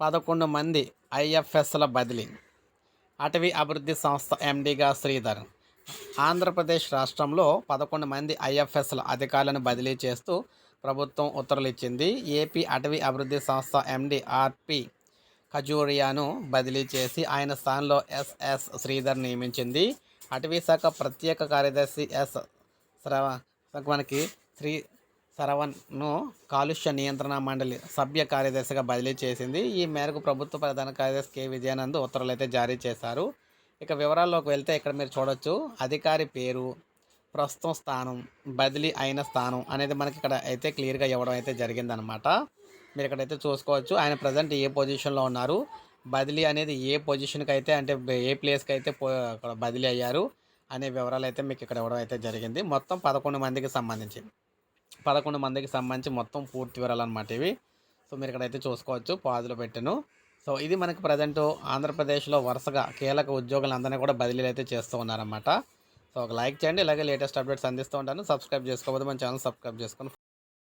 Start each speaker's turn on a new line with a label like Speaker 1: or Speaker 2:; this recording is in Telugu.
Speaker 1: పదకొండు మంది ఐఎఫ్ఎస్ల బదిలీ. అటవీ అభివృద్ధి సంస్థ ఎండీగా శ్రీధర్. ఆంధ్రప్రదేశ్ రాష్ట్రంలో పదకొండు మంది ఐఎఫ్ఎస్ల అధికారులను బదిలీ చేస్తూ ప్రభుత్వం ఉత్తర్వులు ఇచ్చింది ఏపీ అటవీ అభివృద్ధి సంస్థ ఎండి ఆర్పి ఖజూరియాను బదిలీ చేసి ఆయన స్థానంలో ఎస్ఎస్ శ్రీధర్ నియమించింది. అటవీ శాఖ ప్రత్యేక కార్యదర్శి ఎస్ శ్రవ మనకి శ్రీ శరవణ్ను కాలుష్య నియంత్రణ మండలి సభ్య కార్యదర్శిగా బదిలీ చేసింది. ఈ మేరకు ప్రభుత్వ ప్రధాన కార్యదర్శి కె. విజయానంద్ ఉత్తర్వులు అయితే జారీ చేశారు. ఇక వివరాల్లోకి వెళ్తే ఇక్కడ మీరు చూడొచ్చు. అధికారి పేరు ప్రస్తుతం స్థానం బదిలీ అయిన స్థానం అనేది మనకి ఇక్కడ అయితే క్లియర్గా ఇవ్వడం అయితే జరిగిందనమాట మీరు ఇక్కడైతే చూసుకోవచ్చు. ఆయన ప్రజెంట్ ఏ పొజిషన్లో ఉన్నారు? బదిలీ అనేది ఏ పొజిషన్కి అయితే అంటే ఏ ప్లేస్కి అయితే అక్కడ బదిలీ అయ్యారు అనే వివరాలు అయితే మీకు ఇక్కడ ఇవ్వడం అయితే జరిగింది. మొత్తం పదకొండు మందికి సంబంధించి. పదకొండు మందికి సంబంధించి మొత్తం పూర్తి వివరాలు అనమాట ఇవి. సో మీరు ఇక్కడైతే చూసుకోవచ్చు పాజులు పెట్టాను. సో ఇది మనకి ప్రజెంట్ ఆంధ్రప్రదేశ్లో వరుసగా కీలక ఉద్యోగులందరినీ కూడా బదిలీలు అయితే చేస్తూ ఉన్నారన్నమాట. సో ఒక లైక్ చేయండి ఇలాగే లేటెస్ట్ అప్డేట్స్ అందిస్తూ ఉంటాను. సబ్స్క్రైబ్ చేసుకోకపోతే మన ఛానల్ సబ్స్క్రైబ్ చేసుకొని